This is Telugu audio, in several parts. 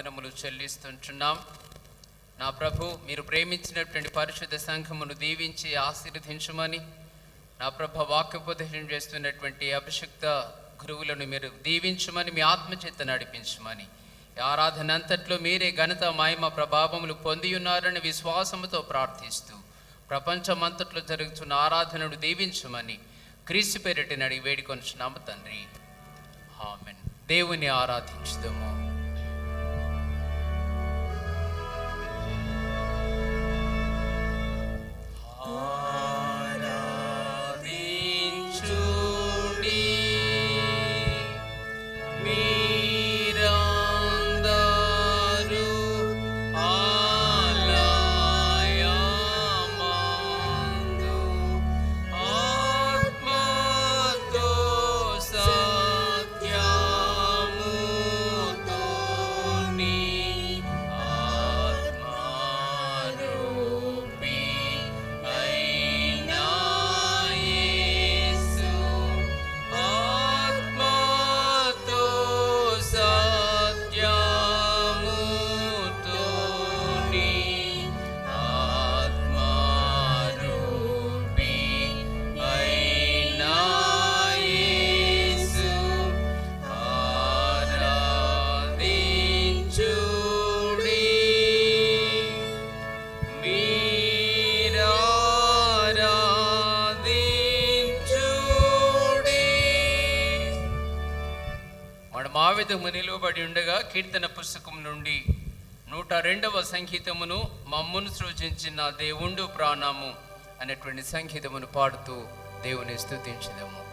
వందనములు చెల్లిస్తుంటున్నాం. నా ప్రభు మీరు ప్రేమించినటువంటి పరిశుద్ధ సంఘమును దీవించి ఆశీర్వదించమని నా ప్రభ వాక్యోపదేశం చేస్తున్నటువంటి అభిషక్త గురువులను మీరు దీవించమని మీ ఆత్మచేత నడిపించమని ఆరాధన అంతట్లో మీరే ఘనత మహిమ ప్రభావములు పొంది ఉన్నారని విశ్వాసముతో ప్రార్థిస్తూ ప్రపంచమంతట్లో జరుగుతున్న ఆరాధనను దీవించమని క్రీస్తు పేరిటిని అడిగి వేడుకొనిచున్నాము తండ్రి. ఆమెన్. దేవుని ఆరాధించుదాము. కీర్తన పుస్తకం నుండి నూట రెండవ సంగీతమును మమ్మును సృజించిన దేవుండు ప్రాణము అనేటువంటి సంగీతమును పాడుతూ దేవుని స్థుతించదము.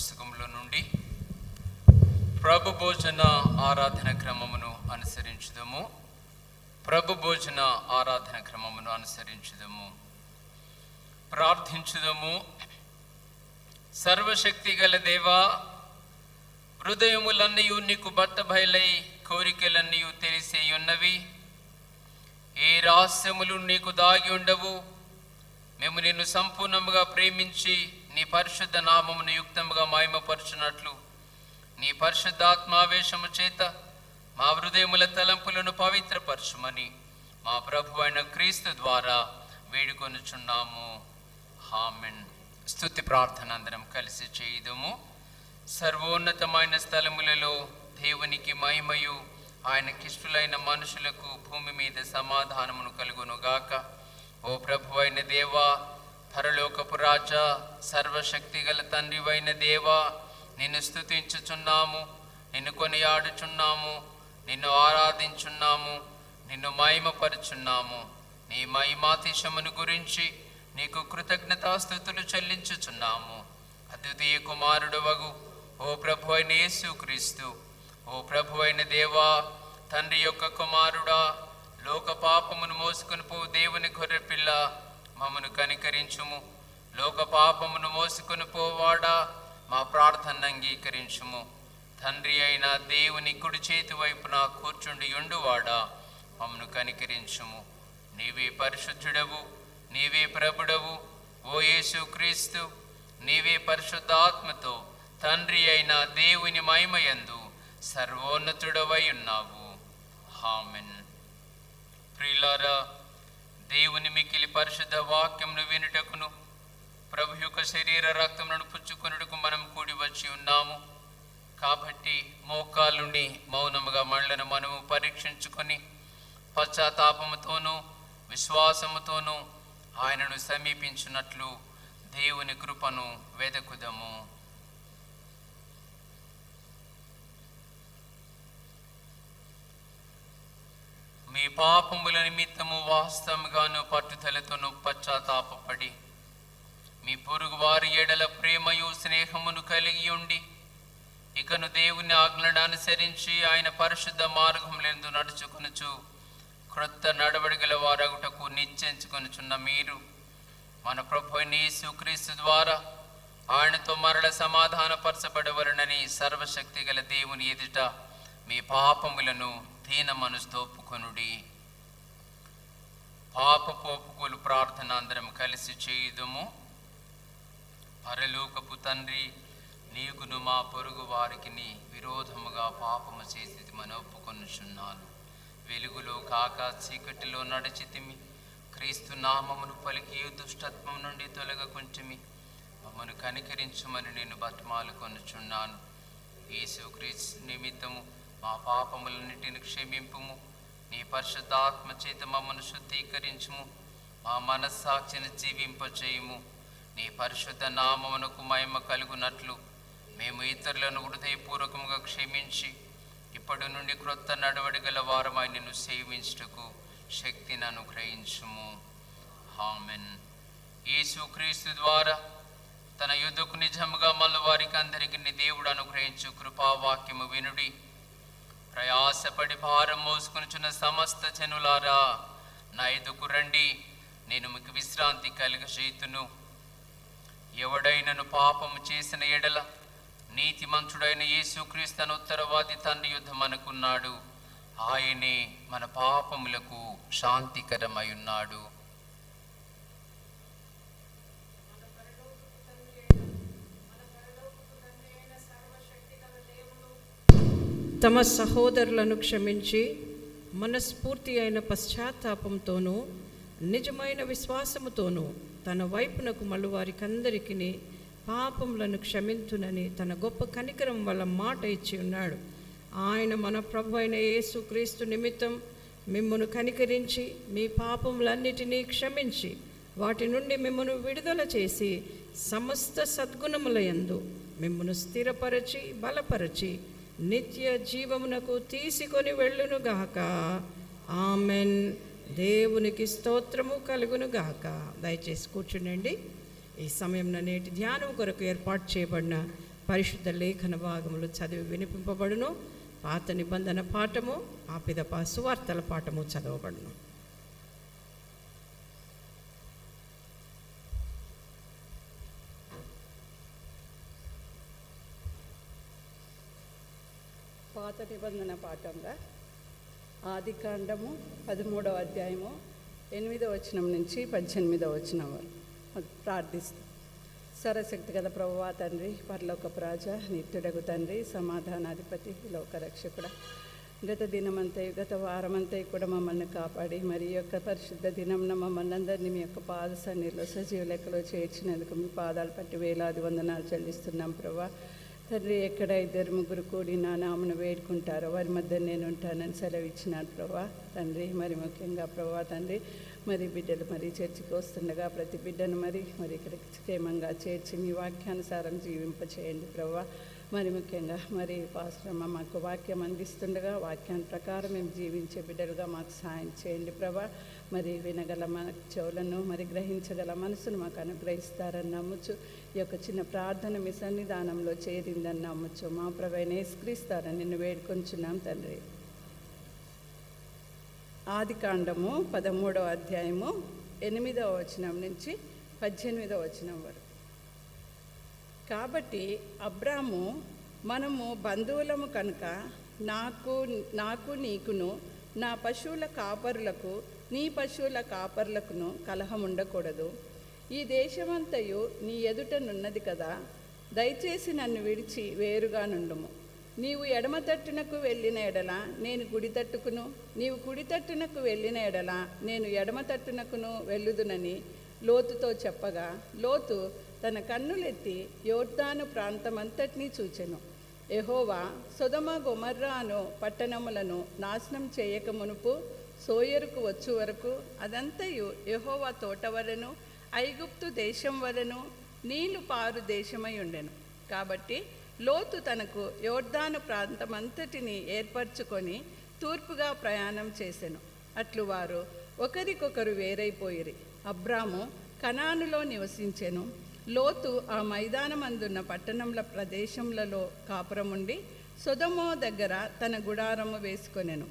పుస్తకంలో నుండి ప్రభు భోజన ఆరాధన క్రమమును అనుసరించుదము. ప్రభు భోజన ఆరాధన క్రమమును అనుసరించుదము. ప్రార్థించుదము. సర్వశక్తి గల దేవా హృదయములన్నయు నీకు భర్త బయలై కోరికలన్నయు తెలిసే ఉన్నవి ఏ రహస్యములు నీకు దాగి ఉండవు. మేము నిన్ను సంపూర్ణముగా ప్రేమించి నీ పరిశుద్ధ నామమును యుక్తముగా మాయమపరుచున్నట్లు నీ పరిశుద్ధాత్మావేశము చేత మా హృదయముల తలంపులను పవిత్రపరచుమని మా ప్రభు అయిన క్రీస్తు ద్వారా వేడుకొనుచున్నాము. హామెన్ స్థుతి ప్రార్థన అందరం కలిసి చేయుదుము. సర్వోన్నతమైన స్థలములలో దేవునికి మహిమయు ఆయన కిష్టులైన మనుషులకు భూమి మీద సమాధానమును కలుగునుగాక. ఓ ప్రభు అయిన దేవా పరలోకపు రాజా సర్వశక్తి గల తండ్రివైన దేవా నిన్ను స్తుతించుచున్నాము నిన్ను కొనియాడుచున్నాము నిన్ను ఆరాధించున్నాము నిన్ను మహిమపరుచున్నాము. నీ మహిమాతిశమును గురించి నీకు కృతజ్ఞతాస్థుతులు చెల్లించుచున్నాము. అద్వితీయ కుమారుడు వగు ఓ ప్రభు అయిన యేసు క్రీస్తు ఓ ప్రభు అయిన దేవా తండ్రి యొక్క కుమారుడా లోక పాపమును మోసుకొని పో దేవుని గొర్రెపిల్ల. మమ్మను కనికరించుము. లోక పాపమును మోసుకొని పోవాడా? మా ప్రార్థన అంగీకరించుము. తండ్రి అయిన దేవుని కుడి చేతి వైపున కూర్చుండి ఉండువాడా? మమ్మను కనికరించుము. నీవే పరిశుద్ధుడవు నీవే ప్రభుడవు ఓ యేసు క్రీస్తు నీవే పరిశుద్ధాత్మతో తండ్రి అయిన దేవుని మహిమయందు సర్వోన్నతుడవై ఉన్నావు. హామెన్ ప్రిలారా దేవుని మికిలి పరిశుద్ధ వాక్యమును వినుటకును ప్రభు యొక్క శరీర రక్తములను పుచ్చుకొనుటకు మనం కూడి వచ్చి ఉన్నాము. కాబట్టి మోకాళ్ళుండి మౌనముగా మళ్ళను మనము పరీక్షించుకొని పశ్చాత్తాపముతోనూ విశ్వాసముతోనూ ఆయనను సమీపించినట్లు దేవుని కృపను వెదకుదము. మీ పాపముల నిమిత్తము వాస్తవముగాను పట్టుదలతోను పశ్చాత్తాపడి మీ పొరుగు వారి ఎడల ప్రేమయు స్నేహమును కలిగి ఉండి ఇకను దేవుని ఆజ్ఞలను అనుసరించి ఆయన పరిశుద్ధ మార్గములందు నడుచుకొనుచు క్రొత్త నడవడిగల వారగుటకు నిశ్చయించుకొనుచున్న మీరు మన ప్రభు సుక్రీస్తు ద్వారా ఆయనతో మరల సమాధానపరచబడవలనని సర్వశక్తి గల దేవుని ఎదుట మీ పాపములను దీన మనస్తోపుకొనుడి పాప పోపుకులు ప్రార్థన అందరం కలిసి చేయుదుము. పరలోకపు తండ్రి నీకును మా పొరుగు వారికి విరోధముగా పాపము చేసి మనొప్పుకొనుచున్నాను వెలుగులో కాక చీకటిలో నడిచితిమి క్రీస్తు నామమును పలికి దుష్టత్వం నుండి తొలగకుంటిమి మమ్మను కనికరించుమని నేను బతిమాలు కొనుచున్నాను. యేసు క్రీస్తు నిమిత్తము మా పాపములన్నిటిని క్షమింపుము. నీ పరిశుద్ధాత్మ చేత మమ్మను శుద్ధీకరించుము. మా మనస్సాక్షిని జీవింపచేయము. నీ పరిశుద్ధ నామమునకు మహిమ కలుగునట్లు మేము ఇతరులను హృదయపూర్వకంగా క్షమించి ఇప్పటి నుండి క్రొత్త నడవడి గల వారమై నిన్ను సేవించుటకు శక్తిని అనుగ్రహించుము. హామెన్ యేసుక్రీస్తు ద్వారా తన యుద్ధకు నిజముగా మళ్ళీ వారికి అందరికి నీ దేవుడు అనుగ్రహించు కృపావాక్యము వినుడి. ప్రయాసపడి భారం మోసుకునిచున్న సమస్త జనులారా నా ఎదుకు రండి నేను మీకు విశ్రాంతి కలుగజేతును ఎవడైనను పాపము చేసిన ఎడల నీతిమంతుడైన యేసుక్రీస్తును ఉత్తరవాది తండ్రి యుద్ధం అనుకున్నాడు ఆయనే మన పాపములకు శాంతికరమై ఉన్నాడు. తమ సహోదరులను క్షమించి మనస్ఫూర్తి అయిన పశ్చాత్తాపంతోనూ నిజమైన విశ్వాసముతోనూ తన వైపునకు మళ్ళు పాపములను క్షమించునని తన గొప్ప కనికరం వల్ల మాట ఇచ్చి ఉన్నాడు. ఆయన మన ప్రభు అయిన యేసుక్రీస్తు నిమిత్తం మిమ్మను కనికరించి మీ పాపములన్నిటినీ క్షమించి వాటి నుండి మిమ్మను విడుదల చేసి సమస్త సద్గుణములయందు మిమ్మను స్థిరపరచి బలపరచి నిత్య జీవమునకు తీసుకొని వెళ్ళునుగాక ఆమెన్. దేవునికి స్తోత్రము కలుగునుగాక దయచేసి కూర్చుండండి. ఈ సమయంలో నేటి ధ్యానం కొరకు ఏర్పాటు చేయబడిన పరిశుద్ధ లేఖన భాగములు చదివి వినిపింపబడును. పాత నిబంధన పాఠము ఆపిదపా సువార్తల పాఠము చదవబడును. పాత నిబంధన పాఠంగా ఆదికాండము పదమూడవ అధ్యాయము ఎనిమిదవ వచనం నుంచి పద్దెనిమిదవ వచనం వరకు. ప్రార్థిస్తాం. సరశక్తి గల ప్రభువా తండ్రి పరలోక ప్రాజ నిత్యుడగు తండ్రి సమాధానాధిపతి లోకరక్షకుడ గత దినమంతయు గత వారమంతయు కూడా మమ్మల్ని కాపాడి మరి యొక్క పరిశుద్ధ దినంన మమ్మల్ని అందరినీ మీ యొక్క పాద సన్నిధిలో సజీవ లెక్కలో చేర్చినందుకు మీ పాదాలు పట్టి వేలాది వందనాలు చెల్లిస్తున్నాం ప్రభా తండ్రి ఎక్కడ ఇద్దరు ముగ్గురు కూడి నా నామను వేడుకుంటారో వారి మధ్య నేను ఉంటానని సెలవు ఇచ్చినాడు ప్రభా. తండ్రి మరి ముఖ్యంగా ప్రభా తండ్రి మరి బిడ్డలు మరి చర్చికి వస్తుండగా ప్రతి బిడ్డను మరి మరి ఇక్కడికి క్షేమంగా చేర్చి మీ వాక్యానుసారం జీవింపచేయండి ప్రభా. మరి ముఖ్యంగా మరి పాశ్రమ మాకు వాక్యం అందిస్తుండగా వాక్యాన్ని ప్రకారం మేము జీవించే బిడ్డలుగా మాకు సాయం చేయండి ప్రభా. మరి వినగల మన చెవులను మరి గ్రహించగల మనసును మాకు అనుగ్రహిస్తారని నమ్ముచు ఈ యొక్క చిన్న ప్రార్థన మీ సన్నిధానంలో చేరిందని నమ్మచ్చు మా ప్రభైన యేసుక్రీస్తారని నిన్ను వేడుకొంచున్నాం తండ్రి. ఆది కాండము పదమూడవ అధ్యాయము ఎనిమిదవ వచనం నుంచి పద్దెనిమిదవ వచనం వరకు. కాబట్టి అబ్రాము మనము బంధువులము కనుక నాకు నాకు నీకును నా పశువుల కాపరులకు నీ పశువుల కాపరులకును కలహం ఉండకూడదు. ఈ దేశమంతయు నీ ఎదుటనున్నది కదా. దయచేసి నన్ను విడిచి వేరుగా నుండుము. నీవు ఎడమ తట్టునకు వెళ్ళిన ఎడల నేను కుడి తట్టుకును. నీవు కుడి తట్టునకు వెళ్ళిన ఎడల నేను ఎడమ తట్టునకును వెళ్ళుదునని లోతుతో చెప్పగా లోతు తన కన్నులెత్తి యోర్దాను ప్రాంతమంతటినీ చూచెను. ఎహోవా సొదమ గొమర్రా అను పట్టణములను నాశనం చేయక మునుపు సోయరుకు వచ్చు వరకు అదంతయు ఎహోవా తోటవరను ఐగుప్తు దేశం వలెను నీళ్ళు పారు దేశమై ఉండెను. కాబట్టి లోతు తనకు యోర్దాను ప్రాంతమంతటిని ఏర్పరచుకొని తూర్పుగా ప్రయాణం చేసెను. అట్లు వారు ఒకరికొకరు వేరైపోయిరి. అబ్రాము కనానులో నివసించెను. లోతు ఆ మైదానమందున్న పట్టణంల ప్రదేశములలో కాపురముండి సొదమో దగ్గర తన గుడారము వేసుకొనెను.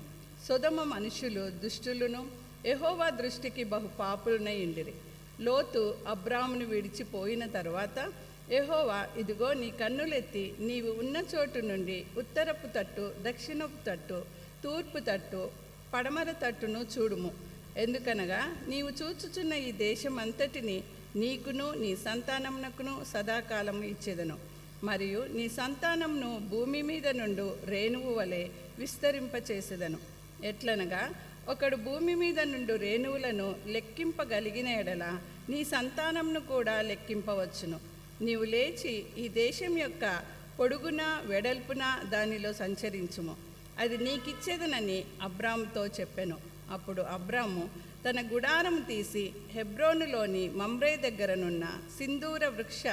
సొదమ మనుషులు దుష్టులను ఎహోవా దృష్టికి బహు పాపులనై ఉండిరి. లోతు అబ్రామును విడిచిపోయిన తరువాత ఎహోవా ఇదిగో నీ కన్నులెత్తి నీవు ఉన్న చోటు నుండి ఉత్తరపు తట్టు దక్షిణపు తట్టు తూర్పు తట్టు పడమర తట్టును చూడుము. ఎందుకనగా నీవు చూచుచున్న ఈ దేశం అంతటిని నీకును నీ సంతానమునకును సదాకాలము ఇచ్చేదను. మరియు నీ సంతానమును భూమి మీద నుండు రేణువు వలె విస్తరింపచేసేదను. ఎట్లనగా ఒకడు భూమి మీద నుండు రేణువులను లెక్కింపగలిగిన ఎడల నీ సంతానంను కూడా లెక్కింపవచ్చును. నీవు లేచి ఈ దేశం యొక్క పొడుగున వెడల్పున దానిలో సంచరించుము. అది నీకిచ్చేదనని అబ్రాముతో చెప్పెను. అప్పుడు అబ్రాము తన గుడారం తీసి హెబ్రోనులోని మమ్రే దగ్గరనున్న సింధూర వృక్ష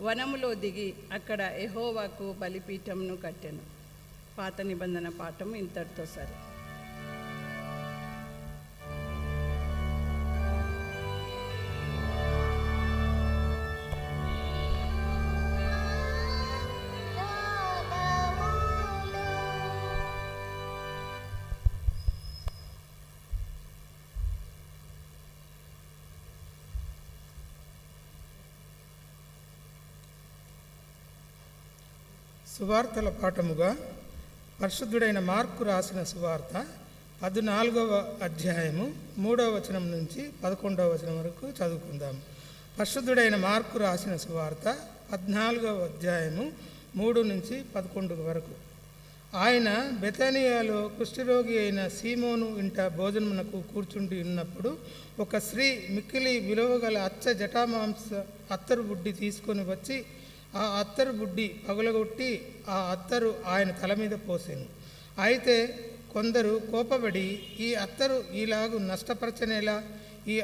వనములో దిగి అక్కడ ఎహోవాకు బలిపీఠంను కట్టెను. పాత నిబంధన పాఠం ఇంతటితో సరే. సువార్తల పాఠముగా పరిశుద్ధుడైన మార్కు రాసిన సువార్త పద్నాలుగవ అధ్యాయము మూడవ వచనం నుంచి పదకొండవ వచనం వరకు చదువుకుందాం. పరిశుద్ధుడైన మార్కు రాసిన సువార్త పద్నాలుగవ అధ్యాయము మూడు నుంచి పదకొండు వరకు. ఆయన బెతానియాలో కుష్ఠరోగి అయిన సీమోను ఇంట భోజనమునకు కూర్చుండి ఉన్నప్పుడు ఒక స్త్రీ మిక్కిలి విలువగల అచ్చ జటామాంస అత్తరు బుడ్డి తీసుకొని వచ్చి ఆ అత్తరు బుడ్డి పగులగొట్టి ఆ అత్తరు ఆయన తల మీద పోసాను అయితే కొందరు కోపపడి ఈ అత్తరు ఈలాగు నష్టపరచనేలా? ఈ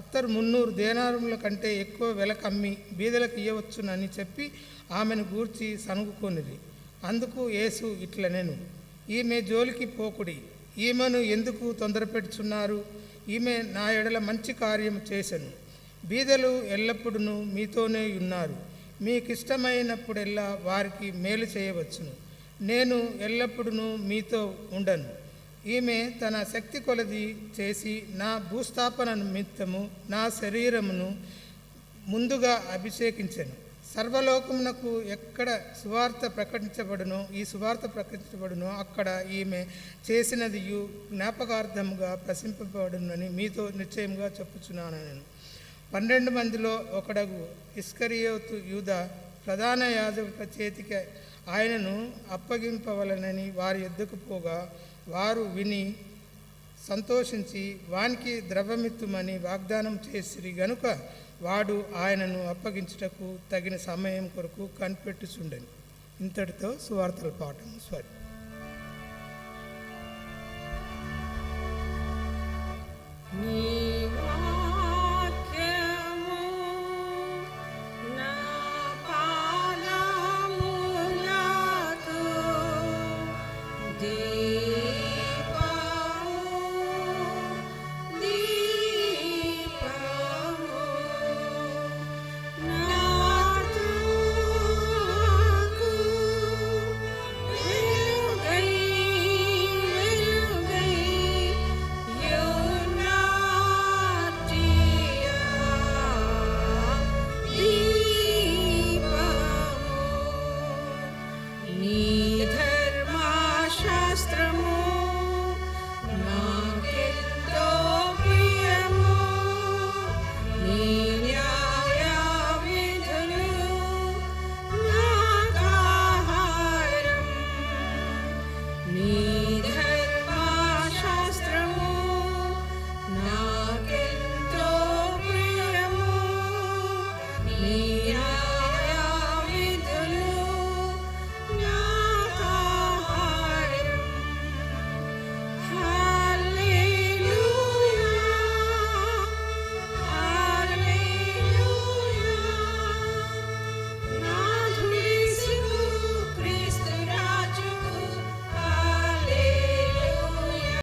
అత్తరు మున్నూరు దేనారముల కంటే ఎక్కువ వెల కమ్మి బీదలకు ఇయ్యవచ్చునని చెప్పి ఆమెను గూర్చి సనుగుకొనిరి అందుకు యేసు ఇట్ల నేను ఈమె జోలికి పోకుడి. ఈమెను ఎందుకు తొందరపెడుచున్నారు ఈమె నా ఎడల మంచి కార్యం చేశాను బీదలు ఎల్లప్పుడూ మీతోనే ఉన్నారు. మీకు ఇష్టమైనప్పుడెల్లా వారికి మేలు చేయవచ్చును. నేను ఎల్లప్పుడూ మీతో ఉండను. ఈమె తన శక్తి కొలది చేసి నా భూస్థాపన నిమిత్తము నా శరీరమును ముందుగా అభిషేకించను. సర్వలోకమునకు ఎక్కడ సువార్త ప్రకటించబడునో ఈ సువార్త ప్రకటించబడునో అక్కడ ఈమె చేసినది జ్ఞాపకార్థముగా ప్రశంపబడునని మీతో నిశ్చయంగా చెప్పుచున్నాను నేను. పన్నెండు మందిలో ఒకడగు ఇస్కరియోతు యూద ప్రధాన యాజకుల చేతికి ఆయనను అప్పగింపవలనని వారి ఎద్దుకు పోగా వారు విని సంతోషించి వానికి ద్రవ్యమిత్తుమని వాగ్దానం చేసిరి గనుక వాడు ఆయనను అప్పగించుటకు తగిన సమయం కొరకు కనిపెట్టుచుండెను. ఇంతటితో సువార్తల పాఠం స్వరి